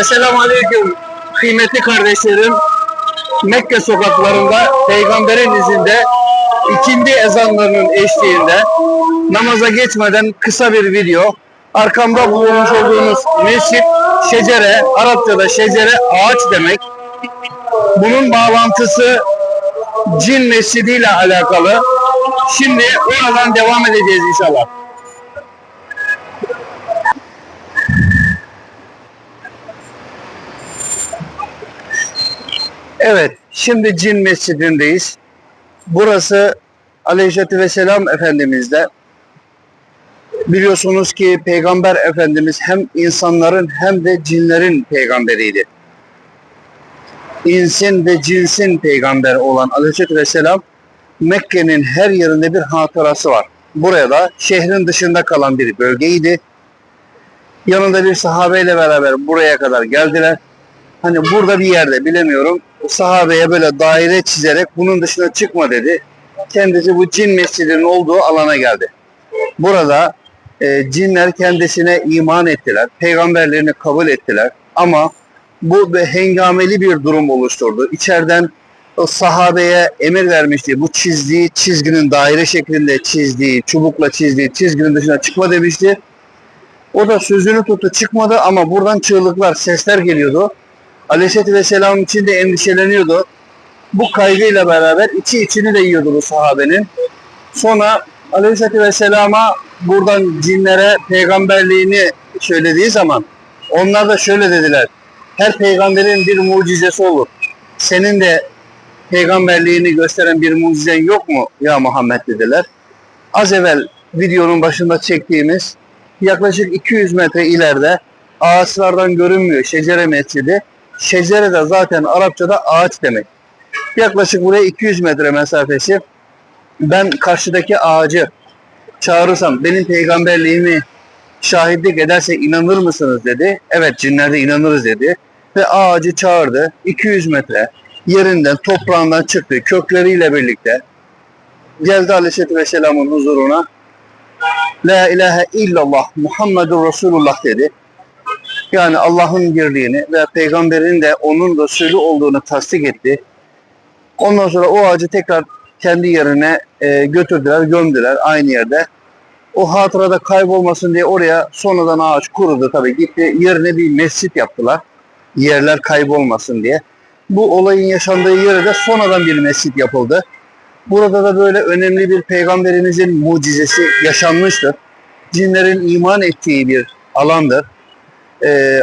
Esselamu Aleyküm kıymetli kardeşlerim. Mekke sokaklarında peygamberin izinde ikindi ezanlarının eşliğinde namaza geçmeden kısa bir video. Arkamda bulunmuş olduğunuz mescit şecere, Arapçada şecere ağaç demek. Bunun bağlantısı cin mescidiyle alakalı. Şimdi oradan devam edeceğiz inşallah. Evet, şimdi Cin Mescidindeyiz. Burası Aleyhisselatü Vesselam Efendimiz'de. Biliyorsunuz ki Peygamber Efendimiz hem insanların hem de cinlerin peygamberiydi. İnsin ve cinsin peygamberi olan Aleyhisselatü Vesselam Mekke'nin her yerinde bir hatırası var. Buraya da şehrin dışında kalan bir bölgeydi. Yanında bir sahabeyle beraber buraya kadar geldiler. Hani burada bir yerde bilemiyorum. Sahabeye böyle daire çizerek bunun dışına çıkma dedi. Kendisi bu cin mescidinin olduğu alana geldi. Burada e, cinler kendisine iman ettiler. Peygamberlerini kabul ettiler. Ama bu bir hengameli bir durum oluşturdu. İçeriden o sahabeye emir vermişti. Bu çizdiği çizginin daire şeklinde çizdiği, çubukla çizdiği çizginin dışına çıkma demişti. O da sözünü tuttu çıkmadı ama buradan çığlıklar, sesler geliyordu. Aleyhisselatü Vesselam için de endişeleniyordu. Bu kaygıyla beraber içi içini de yiyordu bu sahabenin. Sonra Aleyhisselatü Vesselam'a buradan cinlere peygamberliğini söylediği zaman onlar da şöyle dediler. Her peygamberin bir mucizesi olur. Senin de peygamberliğini gösteren bir mucizen yok mu ya Muhammed dediler. Az evvel videonun başında çektiğimiz yaklaşık 200 metre ileride ağaçlardan görünmüyor şecere mescidi. Şecere de zaten Arapçada ağaç demek. Yaklaşık buraya 200 metre mesafesi. Ben karşıdaki ağacı çağırırsam benim peygamberliğimi şahitlik ederse inanır mısınız dedi. Evet cinlerde inanırız dedi. Ve ağacı çağırdı. 200 metre yerinden toprağından çıktı kökleriyle birlikte. Geldi Aleyhisselatü Vesselam'ın huzuruna. La ilahe illallah Muhammedur Resulullah dedi. Yani Allah'ın birliğini ve peygamberin de onun Resulü olduğunu tasdik etti. Ondan sonra o ağacı tekrar kendi yerine e, götürdüler, gömdüler aynı yerde. O hatırada kaybolmasın diye oraya sonradan ağaç kurudu tabii gitti. Yerine bir mescit yaptılar. Yerler kaybolmasın diye. Bu olayın yaşandığı yere de sonradan bir mescit yapıldı. Burada da böyle önemli bir peygamberimizin mucizesi yaşanmıştır. Cinlerin iman ettiği bir alandır. Ee,